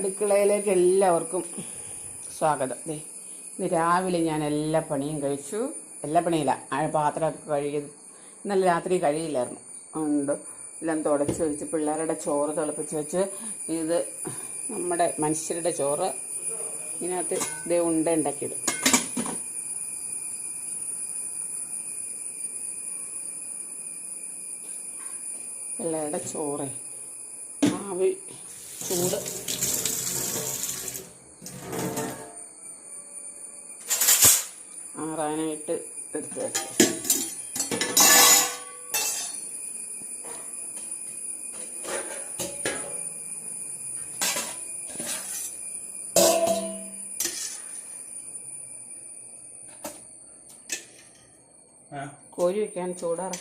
അടുക്കളയിലേക്ക് എല്ലാവർക്കും സ്വാഗതം. ദേ ഇന്ന് രാവിലെ ഞാൻ എല്ലാ പണിയും കഴിച്ചു. എല്ലാ പണിയില്ല പാത്രമൊക്കെ കഴുകി ഇന്നലെ രാത്രി കഴിയില്ലായിരുന്നു. ഉണ്ട് എല്ലാം തുടച്ച് വെച്ച് പിള്ളേരുടെ ചോറ് തിളപ്പിച്ച് വെച്ച് ഇത് നമ്മുടെ മനുഷ്യരുടെ ചോറ് ഇതിനകത്ത് ഇത് ഉണ്ട ഉണ്ടാക്കിയിടും. പിള്ളേരുടെ ചോറ്. ആവി ചൂട്. ആറാനായിട്ട് എടുത്ത് ആ. കോരി വയ്ക്കാൻ ചൂടാറ.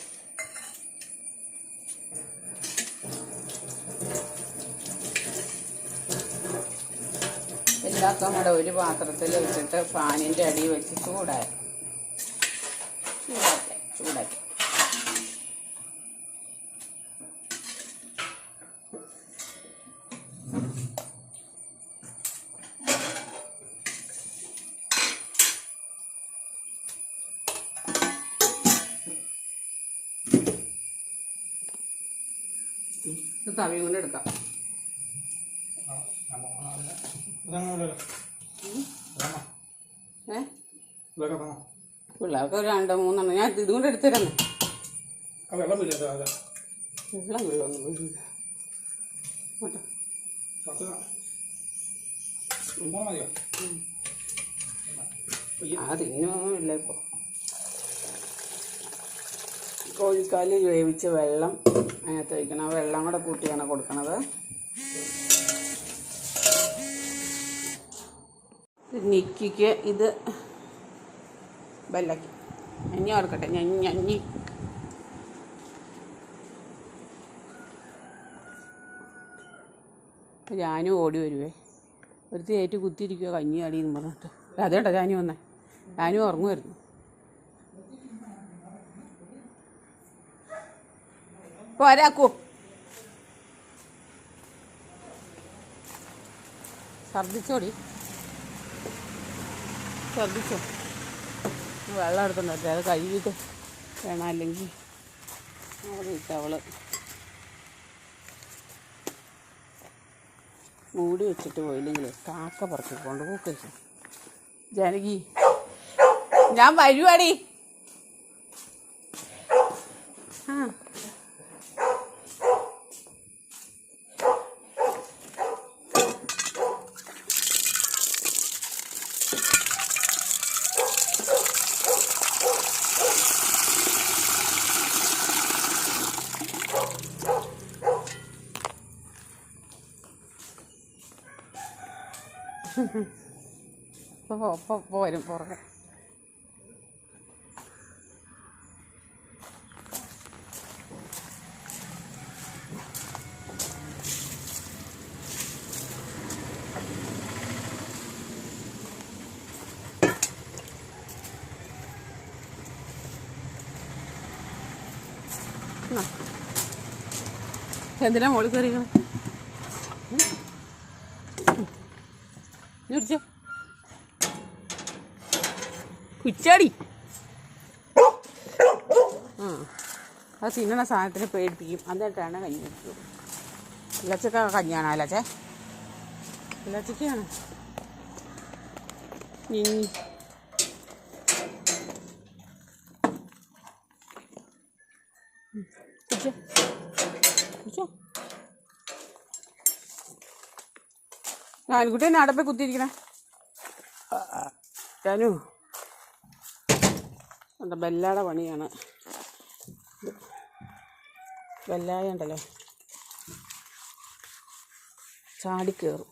എല്ലാവർക്കും കൂടെ ഒരു പാത്രത്തിൽ വെച്ചിട്ട് ഫാനിന്റെ അടി വെച്ച് ചൂടായി. ചൂടാക്കി ചൂടാക്കി. തവി കൊണ്ട് എടുക്കാം ആ, ആ, ആ, ഇതങ്ങനെ ഇടൽ. ഇതാണോ? ഏ ഇതൊക്കെ തന്നോ? പിള്ളേർക്ക് ഒരു രണ്ടോ മൂന്നെണ്ണം. ഞാൻ ഇത് കൊണ്ട് എടുത്തിരുന്നു ഇത് വെള്ളം വീഴൊന്നും വീഴില്ല ഇപ്പോൾ കോഴിക്കാൽ വേവിച്ച് വെള്ളം അതിനകത്ത് വയ്ക്കണം ആ വെള്ളം കൂടെ കൂട്ടിയാണ് കൊടുക്കണത്. നിക്കിക്ക് ഇത് ബെല്ലക്കി. ഞഞ്ഞി ഓർക്കട്ടെ ഞഞ്ഞി ഞഞ്ഞി. ഞാനും ഓടി വരുവേ. ഒരുത്തി ഏറ്റു കുത്തിയിരിക്കുക കഞ്ഞി അടിയെന്ന് പറഞ്ഞിട്ട്. അതേട്ടാ ഞാനും വന്നേ. ഞാനും ഉറങ്ങുമായിരുന്നു പോരാക്കൂ ഛർദിച്ചോടി ഛർദിച്ചോ വെള്ളം എടുത്തുണ്ട് അത് കഴുകിയിട്ട് വേണം. അല്ലെങ്കിൽ അവൾ. മൂടി വെച്ചിട്ട് പോയില്ലെങ്കിൽ കാക്ക പറക്കിക്കൊണ്ട് പൂക്കഴിച്ചു ജാനകി ഞാൻ വരുവാടി. ആ. ഇപ്പോൾ ഇപ്പോൾ പുറകെ. എന്തിനാ മോളിൽ കയറിയത് കുടിച്ചോ കുച്ചാടി. ആ അത് തിന്നണ സാധനത്തിന് പേടിപ്പിക്കും. അതായിട്ടാണ് കഞ്ഞി വെച്ചത് ഇലച്ചക്ക കഞ്ഞിയാണോ ഇലച്ചേ? ഇലച്ചക്കാണ് ഇനി ഞാൻകുട്ടി എന്നെ അടപ്പേ കുത്തിയിരിക്കണേ? ഞാനു എന്താ ബെല്ലാടെ പണിയാണ്. ബെല്ലായ ഉണ്ടല്ലോ ചാടിക്കേറും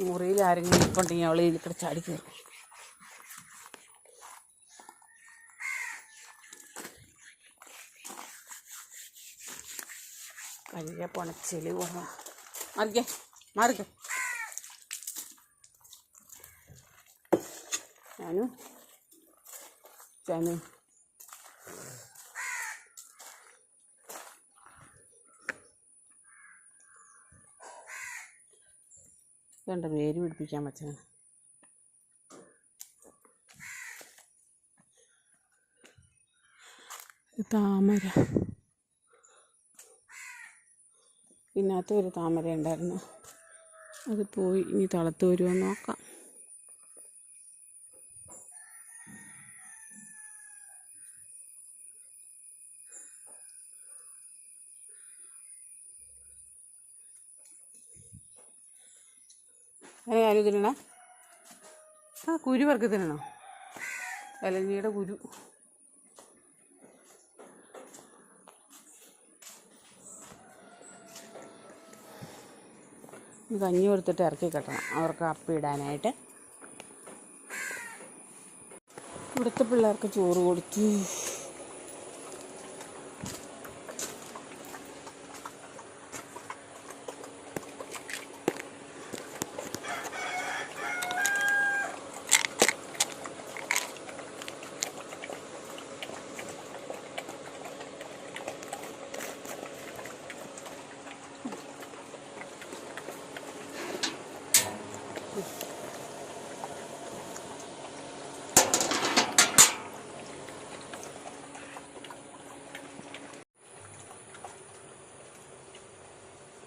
മുറിയിൽ ആരെങ്കിലും നിൽപ്പുണ്ടെങ്കിൽ അവൾ ഇതിൽ ചാടിക്കേറും നല്ല പൊണച്ചെളി പോകണം മറികെ മറിക ഞാനും ഞാനും കണ്ട വേര് പിടിപ്പിക്കാൻ പറ്റണം. താമര ഇതിനകത്ത് ഒരു താമര ഉണ്ടായിരുന്നു. അത് പോയി ഇനി തളത്ത് വരുമോ നോക്കാം. അങ്ങനെ ആരും തിന്നണ ആ കുരു വർക്ക് തിന്നണോ കുരു. കഞ്ഞി കൊടുത്തിട്ട് ഇറക്കി കെട്ടണം. അവർക്ക് അപ്പിടാനായിട്ട് ഇവിടുത്തെ പിള്ളേർക്ക് ചോറ് കൊടുത്തു.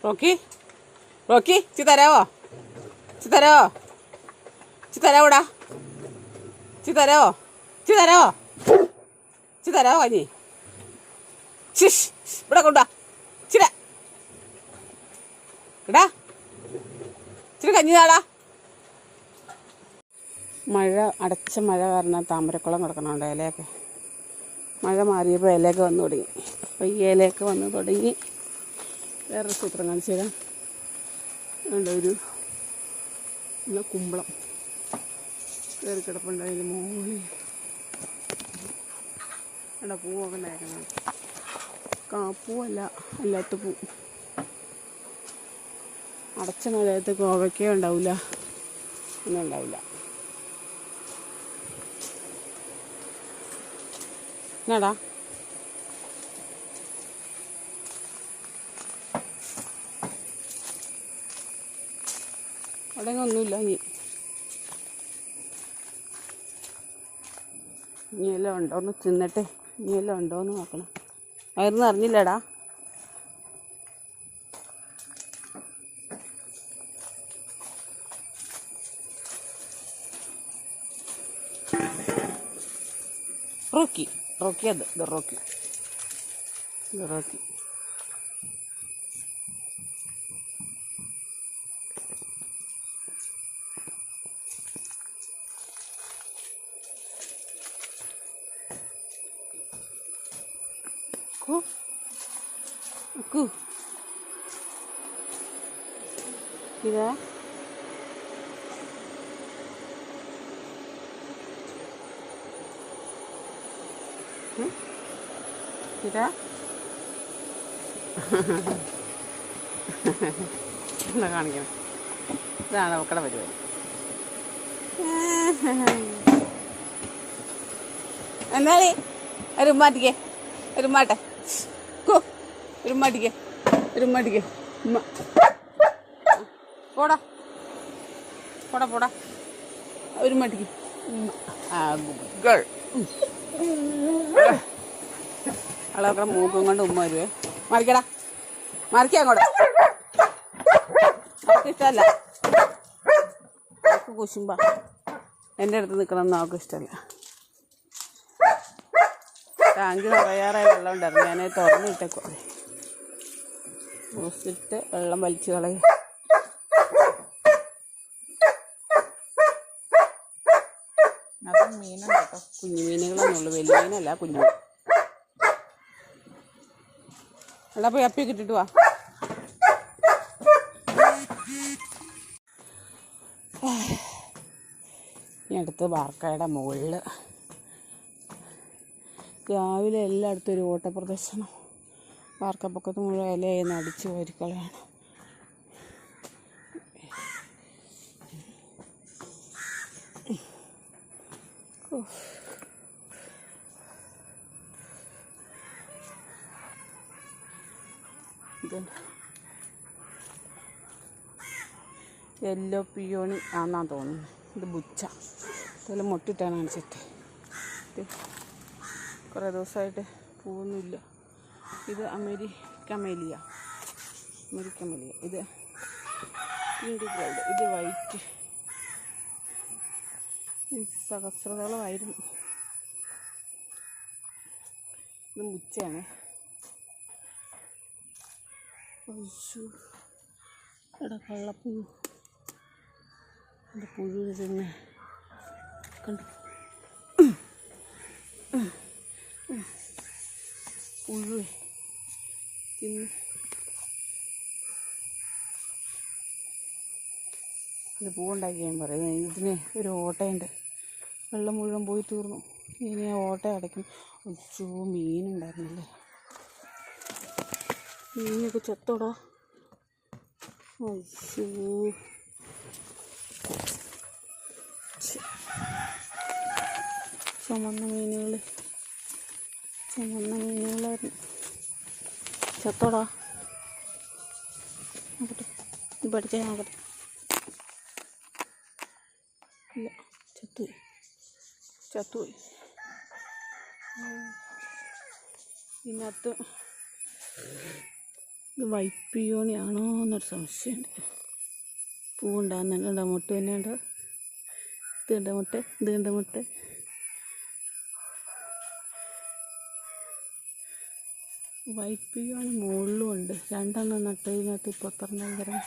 റോക്കി? റോക്കി ചി തരാവോ? ചി തരാവോ? ചി തരാവോടാ? ചി തരാവോ? ചി തരാവോ? ചി തരാവോ കഞ്ഞി? ശിഷ് ഇവിടെ കൊണ്ടുവാ. ചിര ഇടാ ഇച്ചിരി കഞ്ഞി താടാ. മഴ അടച്ച മഴ കാരണം താമരക്കുളം കിടക്കണുണ്ട് ഇലയൊക്കെ. മഴ മാറിയപ്പോൾ ഇലയൊക്കെ വന്നു തുടങ്ങി. അപ്പോൾ ഈ ഇലയൊക്കെ വന്ന് തുടങ്ങി. വേറൊരു സൂത്രം കാണിച്ചു തരാം. ഉണ്ട് ഒരു കുമ്പളം. കയറി കിടപ്പുണ്ട് അതിന് മോളി അവിടെ പൂവൊക്കെ ഉണ്ടായിരിക്കണം കാപ്പൂവല്ല അല്ലാത്ത പൂ. അടച്ച മഴയത്ത് കോവയ്ക്ക ഉണ്ടാവില്ല ഒന്നും ഉണ്ടാവില്ല. എന്നാടാ? അവിടെ ഒന്നുമില്ല ഇനി. ഇനിയെല്ലാം എല്ലാം ഉണ്ടോന്ന് തിന്നട്ടെ. ഇനിയെല്ലാം എല്ലാം ഉണ്ടോന്ന് നോക്കണം. അവരൊന്നും അറിഞ്ഞില്ലടാ. റോക്കി. റോക്കി അത് റോക്കി. റോക്കി. എന്താ കാണിക്കണം? ഇതാണ് അവക്കടെ പരിപാടി. എന്നാലേ ഒരു ഉമ്മാറ്റിക്കേ ഒരു ഉമ്മാട്ടെ ഒരു ഉമ്മാട്ടിക്കേ ഒരു ഉമ്മാട്ടിക്കേ പോടാ. പോടാ പോടാ. ഒരു മട്ടിക്ക് ആ ഗുഡ് മൂക്കും കൊണ്ട് ഉമ്മ വരുവേ. മറിക്കടാ. മറിക്ക അങ്ങോട്ട്. അവൾക്ക് ഇഷ്ടമല്ല അവൾക്ക് കുശുമ്പ. എന്റെ അടുത്ത് നിൽക്കണമെന്ന് അവൾക്ക് ഇഷ്ടമല്ല ടാങ്ക് നിറയാറായി വെള്ളം ഉണ്ടായിരുന്നു. ഞാൻ തുറന്നിട്ടേക്കോ ഊസിട്ട് വെള്ളം വലിച്ചു കളയും. മീനുണ്ട്? കേട്ടോ കുഞ്ഞു മീനുകളൊന്നുള്ളൂ വലിയ മീനല്ല കുഞ്ഞു മീൻ എടാ പോയി അപ്പി ഇട്ടിട്ട് വാ. ഈ അടുത്ത് വാർക്കയുടെ മുകളിൽ രാവിലെ എല്ലായിടത്തും ഒരു ഓട്ടപ്രദർശനം. വാർക്കപ്പൊക്കത്ത് മുഴുവൻ ഇലയെന്ന് നടിച്ച് പോയിരിക്കലാണ് ഇതുണ്ട് യെല്ലോ പിയോണി ആണെന്നാണ് തോന്നുന്നത് ഇത് ബുച്ച. ഇതെല്ലാം മുട്ടിട്ടാണ് കാണിച്ചിട്ട്. കുറേ ദിവസമായിട്ട് പൂവൊന്നുമില്ല. ഇത് അമേരിക്ക അമേരിക്കമേലിയ. അമേരിക്ക മെലിയ ഇത് പിങ്ക് ബ്രൈഡ് ഇത് വൈറ്റ് സഹസ്രതകളായിരുന്നു ഇത് മുച്ചയാണ്. എടാ കള്ളപ്പുഴു എന്റെ പുഴു തന്നെ കണ്ടു? പുഴു. തിന്ന്. ഇത് പൂവുണ്ടാക്കി ഞാൻ പറയുന്നത് ഇതിന് ഒരു ഓട്ടയുണ്ട്. വെള്ളം മുഴുവൻ പോയി തീർന്നു. ഇനി ആ ഓട്ട അടയ്ക്കും. ഒച്ചോ മീനുണ്ടായിരുന്നില്ലേ? മീനൊക്കെ ചത്തോടാ. അയ്യോ. ചുമന്ന മീനുകൾ ചുമന്ന മീനുകളായിരുന്നു ചത്തോടാ. ഇവിടെ നോക്കട്ടെ. ഇല്ല ചത്തുപോയി. ചത്തുപോയി. ഇതിനകത്ത് ഇത് വൈപ്പിയോണിയാണോ എന്നൊരു സംശയമുണ്ട്. പൂവുണ്ടാകുന്നുണ്ട് മുട്ട തന്നെ ഉണ്ടോ ഇത് കണ്ട മുട്ട ഇത് കണ്ട മുട്ട വൈപ്പിയോണി മുകളിലും ഉണ്ട് രണ്ടെണ്ണം നട്ടതിനകത്ത് എത്ര തരം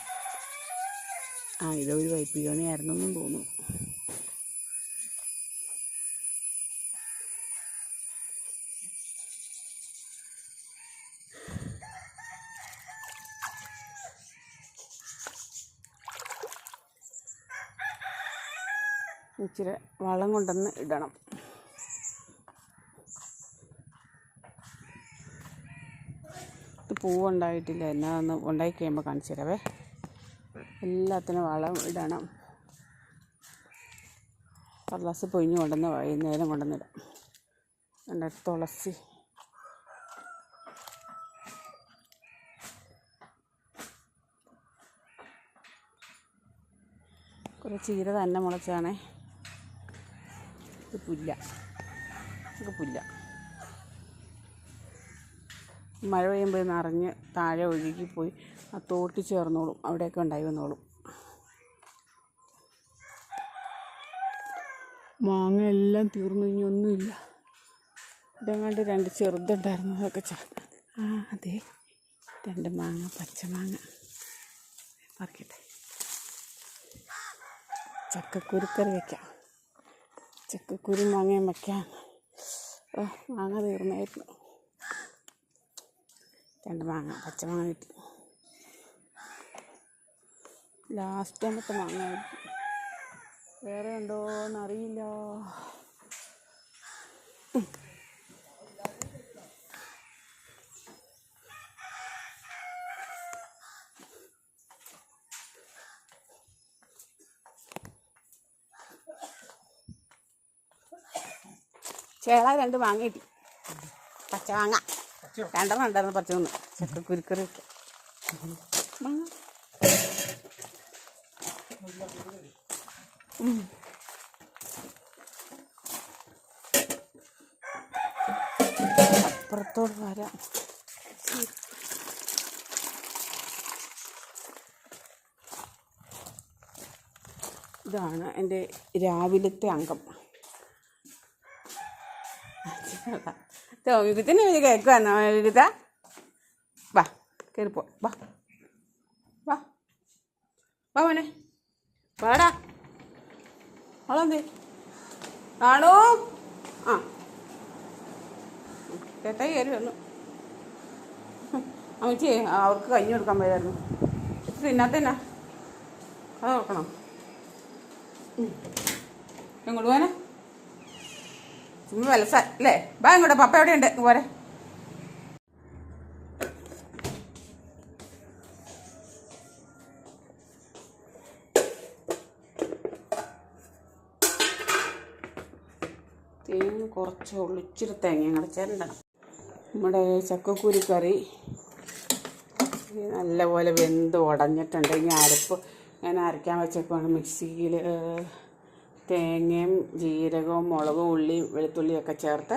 ആ ഇതൊരു വൈപ്പിയോണി ആയിരുന്നെന്നും തോന്നുന്നു. ഇച്ചിരി വളം കൊണ്ടുവന്ന് ഇടണം. പൂവുണ്ടായിട്ടില്ല. എന്നാ ഒന്ന് ഉണ്ടായി കഴിയുമ്പോൾ കാണിച്ചു തരാവേ എല്ലാത്തിനും വളം ഇടണം. തുളസി പൊയിഞ്ഞ് കൊണ്ടുവന്ന് വൈകുന്നേരം കൊണ്ടുവന്നിടാം. എന്റെ തുളസി. കുറേ ചീര തന്നെ മുളച്ചാണേ. ഇത് പുല്ല. ഇത് പുല്ല. മഴ പെയ്യുമ്പോൾ ഇത് നിറഞ്ഞ് താഴെ ഒഴുകിപ്പോയി ആ തോട്ടി ചേർന്നോളും. അവിടെയൊക്കെ ഉണ്ടായി വന്നോളും. മാങ്ങ എല്ലാം തീർന്നു. ഇനി ഒന്നുമില്ല. ഇതെങ്ങാണ്ട് രണ്ട് ചെറുതുണ്ടായിരുന്നു അതൊക്കെ ചാ ആ അതെ. രണ്ട് മാങ്ങ പച്ചമാങ്ങ പറിക്കട്ടെ. ചക്കക്കുരുക്കറി വയ്ക്കാം ചക്കക്കുരു മാങ്ങയും വയ്ക്കാം ഓ മാങ്ങ തീർന്നായിരുന്നു. രണ്ട് മാങ്ങ പച്ചമാങ്ങ കിട്ടി. ലാസ്റ്റ് ആമത്തെ മാങ്ങ കിട്ടി. വേറെ ഉണ്ടോ എന്നറിയില്ല ചേള രണ്ട് മാങ്ങ കിട്ടി. പച്ച മാങ്ങ രണ്ടെണ്ണം ഉണ്ടായിരുന്നു പറിച്ചു നിന്ന് ചക്ക കുരുക്കറി അപ്പുറത്തോട് വരാം. ഇതാണ് എന്റെ രാവിലത്തെ അംഗം. വികുത്തിന് ഒരു കേക്ക് വന്നോ വികുത വാ കയറിപ്പോ വാ വാ വാ മോനെ വാടാ അവളെന്തേ ആണോ ആ ചേട്ടായി കയറി വന്നു കഞ്ഞി കൊടുക്കാൻ പോയായിരുന്നു തിന്നാത്തന്നാ അത് നോക്കണം എങ്ങോട്ട് പോകാനാ ചുമ്മാ വിലസ അല്ലേ? ബാ ഇങ്ങോട്ട് പപ്പ എവിടെയുണ്ട്? പോരെ. തേങ്ങ കുറച്ചേ ഉള്ളൂ. ഇച്ചിരി തേങ്ങ ഇങ്ങനെ ചേരണ്ടണം നമ്മുടെ ചക്കക്കുരി കറി നല്ലപോലെ വെന്ത് ഉടഞ്ഞിട്ടുണ്ട്. ഇനി അരപ്പ് ഞാൻ അരയ്ക്കാൻ വെച്ചപ്പോൾ മിക്സിയിൽ തേങ്ങയും ജീരകവും മുളകും ഉള്ളിയും വെളുത്തുള്ളിയും ഒക്കെ ചേർത്ത്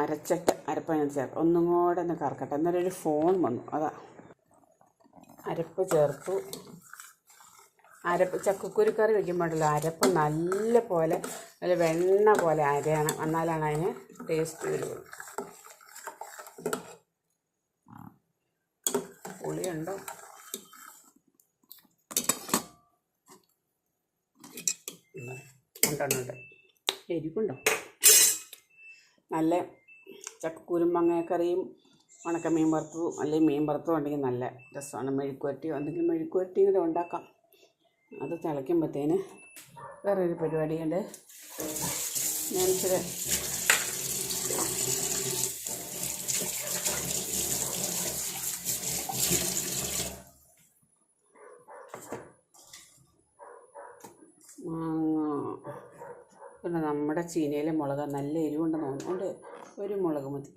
അരച്ചിട്ട് അരപ്പതിനകത്ത് ചേർത്ത് ഒന്നും കൂടെ ഒന്ന് കറക്കട്ടെ. അന്നേരം ഒരു ഫോൺ വന്നു. അതാ. അരപ്പ് ചേർത്തു. അരപ്പ് ചക്കക്കുരുക്കറി വയ്ക്കുമ്പോഴല്ലോ അരപ്പ് നല്ല പോലെ നല്ല വെണ്ണ പോലെ അരയണം. എന്നാലാണ് അതിന് ടേസ്റ്റ് വരുള്ളൂ. പുളിയുണ്ടോ ഉണ്ടുണ്ട് എരിവുണ്ടോ? നല്ല ചക്കക്കുരും മങ്ങക്കറിയും ഉണക്കമീൻ വറുത്തതും അല്ലെങ്കിൽ മീൻ വറുത്തതും ഉണ്ടെങ്കിൽ നല്ല രസമാണ്. മെഴുക്കുവരട്ടിയോ എന്തെങ്കിലും മെഴുക്കുവരട്ടിയും കൂടെ ഉണ്ടാക്കാം. അത് തിളയ്ക്കുമ്പോഴത്തേന് വേറൊരു പരിപാടിയുണ്ട്. ഞാൻ ഇച്ചിരി മാങ്ങ പിന്നെ നമ്മുടെ ചീനയിലെ മുളക് നല്ല എരിവുണ്ടെന്ന് തോന്നുന്നുണ്ട്. ഒരു മുളക് മതി.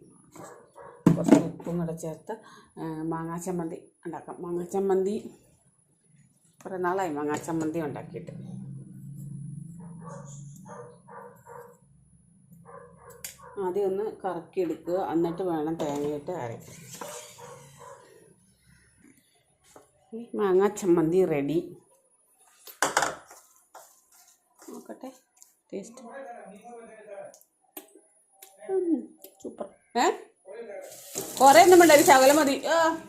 കുറച്ച് ഉപ്പും കൂടെ ചേർത്ത് മാങ്ങാ ചമ്മന്തി ഉണ്ടാക്കാം. മാങ്ങാ ചമ്മന്തി കുറേ നാളായി മാങ്ങാ ചമ്മന്തി ഉണ്ടാക്കിയിട്ട്. ആദ്യം ഒന്ന് കറക്കിയെടുക്കുക. എന്നിട്ട് വേണം തേങ്ങയിട്ട് അരയ്ക്കാൻ. മാങ്ങാ ചമ്മന്തി റെഡി നോക്കട്ടെ ടേസ്റ്റ് സൂപ്പർ ഏ? കുറേ ഒന്നും വേണ്ട ഒരു ശകലം മതി. ആ.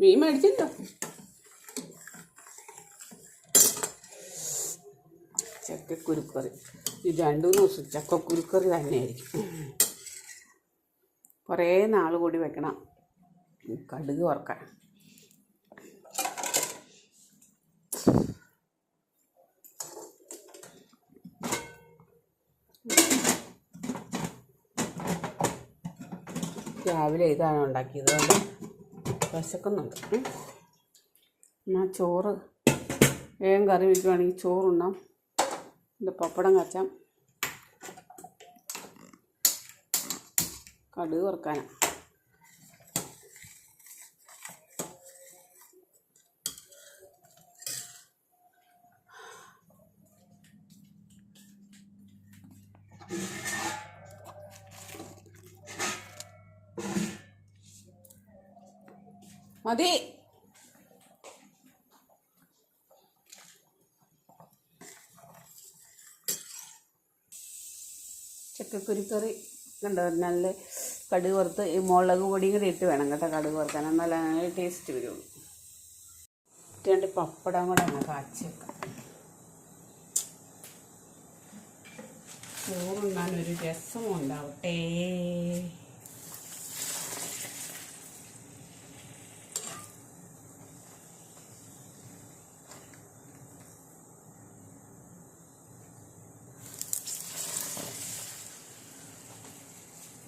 മീൻ മേടിച്ചില്ലോ. ചക്കക്കുരുക്കറി. ഇത് രണ്ടു മൂന്ന് ദിവസം ചക്കക്കുരുക്കറി തന്നെയായിരിക്കും. കുറേ നാൾ കൂടി വെക്കണം. കടുക് വറക്കാൻ. രാവിലെ ഇതാണ് ഉണ്ടാക്കിയത്. അതുകൊണ്ട് വിശക്കുന്നുണ്ട്. എന്നാൽ എന്നാ ചോറ് വേഗം കറി വയ്ക്കുവാണെങ്കിൽ ചോറുണ്ണാം. എന്റെ പപ്പടം കച്ചാം. കടുക് വറുക്കാനാണ് മതി. ചക്കക്കുരുക്കറി കണ്ടോ? നല്ല കടുക് വറുത്ത് ഈ മുളക് പൊടിയും കൂടി ഇട്ട് വേണം കേട്ടോ കടുക് വറുക്കാൻ. എന്നാലേ ടേസ്റ്റ് വരുള്ളൂ. രണ്ട് പപ്പടം കൂടെ ഒന്ന് കാച്ചി വെക്കാം. ചോറുണ്ണാൻ ഒരു രസം ഉണ്ടാവട്ടെ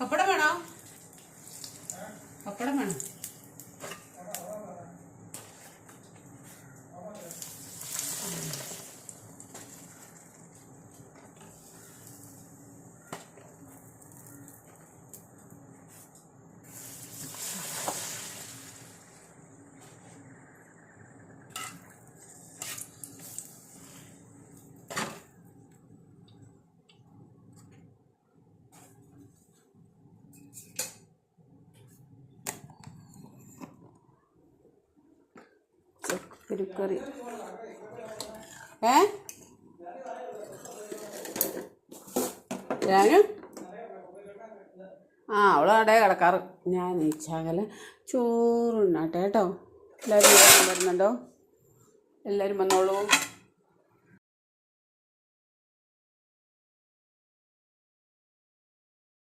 പപ്പടം വേണോ പപ്പടം വേണം ചക്കക്കുരുക്കറി ഏ? ഞാനും ആ അവളവിടെ കിടക്കാറ്. ഞാൻ ശകലം ചോറുണ്ണാട്ടെ കേട്ടോ. എല്ലാവരും വരുന്നുണ്ടോ എല്ലാവരും വന്നോളൂ.